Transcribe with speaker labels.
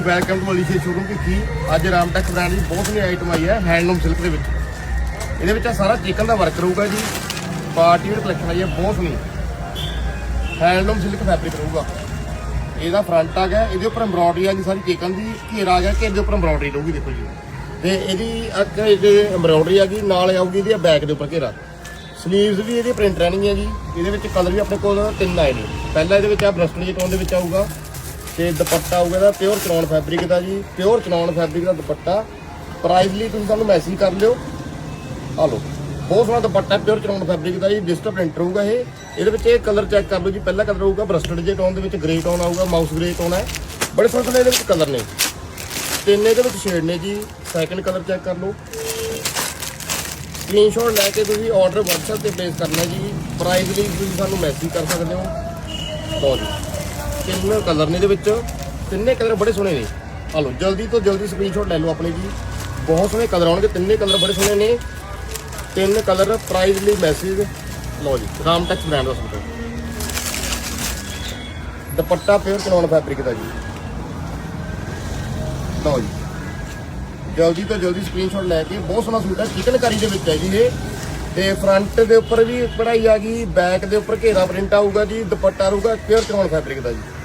Speaker 1: ਜੀ welcome to Malaysia showroom ਕੀ ਅੱਜ ਰਾਮਟੈਕ ਬ੍ਰਾਂਡ ਦੀ ਬਹੁਤ ਸੋਹਣੀ ਆਈਟਮ ਆਈ ਹੈ ਹੈਂਡਲੂਮ ਸਿਲਕ ਦੇ ਵਿੱਚ। ਇਹਦੇ ਵਿੱਚ ਆਹ ਸਾਰਾ ਚਿਕਨ ਦਾ ਵਰਕ ਰਹੂਗਾ ਜੀ ਪਾਰਟੀ ਵੇਅਰ ਕਲੈਕਸ਼ਨ ਆਈ ਹੈ, ਬਹੁਤ ਸੋਹਣੀ। ਹੈਂਡਲੂਮ ਸਿਲਕ ਫੈਬਰਿਕ ਰਹੂਗਾ ਇਹਦਾ ਫਰੰਟ ਆ ਗਿਆ, ਇਹਦੇ ਉੱਪਰ ਐਮਬ੍ਰੋਇਡਰੀ ਆ ਜੀ ਸਾਰੀ ਚਿਕਨ ਦੀ, ਘੇਰਾ ਆ ਗਿਆ, ਘੇਰੇ ਦੇ ਉੱਪਰ ਐਮਬ੍ਰੋਇਡਰੀ ਰਹੂਗੀ, ਦੇਖੋ ਜੀ। ਤੇ ਇਹਦੀ ਅੱਕ ਇਹਦੇ ਐਮਬ੍ਰੋਇਡਰੀ ਆ ਗਈ, ਨਾਲ ਆਊਗੀ ਇਹਦੀ ਬੈਕ ਦੇ ਉੱਪਰ ਘੇਰਾ। ਸਲੀਵਸ ਵੀ ਇਹਦੀ ਪ੍ਰਿੰਟ ਰਹਿਣਗੀਆਂ ਜੀ, ਇਹਦੇ ਵਿੱਚ ਕਲਰ ਵੀ ਆਪਣੇ ਕੋਲ ਤਿੰਨ ਆਏ ਨੇ। ਪਹਿਲਾ ਇਹਦੇ ਵਿੱਚ ਆ ਬਰਸਟਨ ਜੀ ਟੋਨ ਦੇ ਵਿੱਚ ਆਊਗਾ। ਤੇ ਦੁਪੱਟਾ ਆਊਗਾ ਇਹਦਾ ਪਿਓਰ ਚਨੌਨ ਫੈਬਰਿਕ ਦਾ ਜੀ ਪਿਓਰ ਚਨੌਨ ਫੈਬਰਿਕ ਦਾ ਦੁਪੱਟਾ। ਪ੍ਰਾਈਸ ਲਈ ਤੁਸੀਂ ਸਾਨੂੰ ਮੈਸੇਜ ਕਰ ਲਿਓ। ਆ ਲਓ, ਬਹੁਤ ਸੋਹਣਾ ਦੁਪੱਟਾ ਪਿਓਰ ਚਨੌਨ ਫੈਬਰਿਕ ਦਾ ਜੀ ਡਿਜੀਟਲ ਪ੍ਰਿੰਟ ਰਹੂਗਾ ਇਹ। ਇਹਦੇ ਵਿੱਚ ਇਹ ਕਲਰ ਚੈੱਕ ਕਰ ਲਓ ਜੀ, ਪਹਿਲਾ ਕਲਰ ਹੋਊਗਾ ਬਰਸਟਡ ਜੇ ਟੋਨ ਦੇ ਵਿੱਚ ਗ੍ਰੇ ਟੋਨ ਆਊਗਾ ਮਾਊਸ ਗ੍ਰੇ ਟੋਨ ਹੈ। ਬੜੇ ਸੋਹਣੇ ਸੋਹਣੇ ਇਹਦੇ ਵਿੱਚ ਕਲਰ ਨੇ। ਤਿੰਨ ਇਹਦੇ ਵਿੱਚ ਸ਼ੇਡ ਨੇ ਜੀ ਸੈਕੰਡ ਕਲਰ ਚੈੱਕ ਕਰ ਲਓ। ਸਕਰੀਨਸ਼ਾਟ ਲੈ ਕੇ ਤੁਸੀਂ ਆਰਡਰ WhatsApp ਤੇ ਪਲੇਸ ਕਰਨਾ ਜੀ। ਪ੍ਰਾਈਸ ਲਈ ਤੁਸੀਂ ਸਾਨੂੰ ਮੈਸੇਜ ਕਰ ਸਕਦੇ ਹੋ। ਲਓ ਜੀ। ਤਿੰਨ ਕਲਰ ਨੇ ਇਹਦੇ ਵਿੱਚ। ਤਿੰਨੇ ਕਲਰ ਬੜੇ ਸੋਹਣੇ ਨੇ। ਆ ਲਓ, ਜਲਦੀ ਤੋਂ ਜਲਦੀ ਸਕਰੀਨਸ਼ਾਟ ਲੈ ਲਓ ਆਪਣੇ ਜੀ। ਬਹੁਤ ਸੋਹਣੇ ਕਲਰ ਆਉਣਗੇ, ਤਿੰਨੇ ਕਲਰ ਬੜੇ ਸੋਹਣੇ ਨੇ। ਤਿੰਨ ਕਲਰ ਪ੍ਰਾਈਸ ਲਈ ਮੈਸੇਜ ਲਓ ਜੀ ਰਾਮ ਟੈਕਸ ਬ੍ਰਾਂਡ ਦਾ ਸੂਟ ਦੁਪੱਟਾ ਪਿਓਰ ਚਨੌਨ ਫੈਬਰਿਕ ਦਾ ਜੀ। ਲਓ ਜੀ। ਜਲਦੀ ਤੋਂ ਜਲਦੀ ਸਕਰੀਨਸ਼ਾਟ ਲੈ ਕੇ, ਬਹੁਤ ਸੋਹਣਾ ਸੂਟ ਹੈ। ਚਿਕਨਕਾਰੀ ਦੇ ਵਿੱਚ ਹੈ ਜੀ ਇਹ। ਤੇ ਫਰੰਟ ਦੇ ਉੱਪਰ ਵੀ ਕਢਾਈ ਆ ਗਈ ਬੈਕ ਦੇ ਉੱਪਰ ਘੇਰਾ ਪ੍ਰਿੰਟ ਆਊਗਾ ਜੀ, ਦੁਪੱਟਾ ਆਊਗਾ ਪਿਓਰ ਚਨੌਨ ਫੈਬਰਿਕ ਦਾ ਜੀ।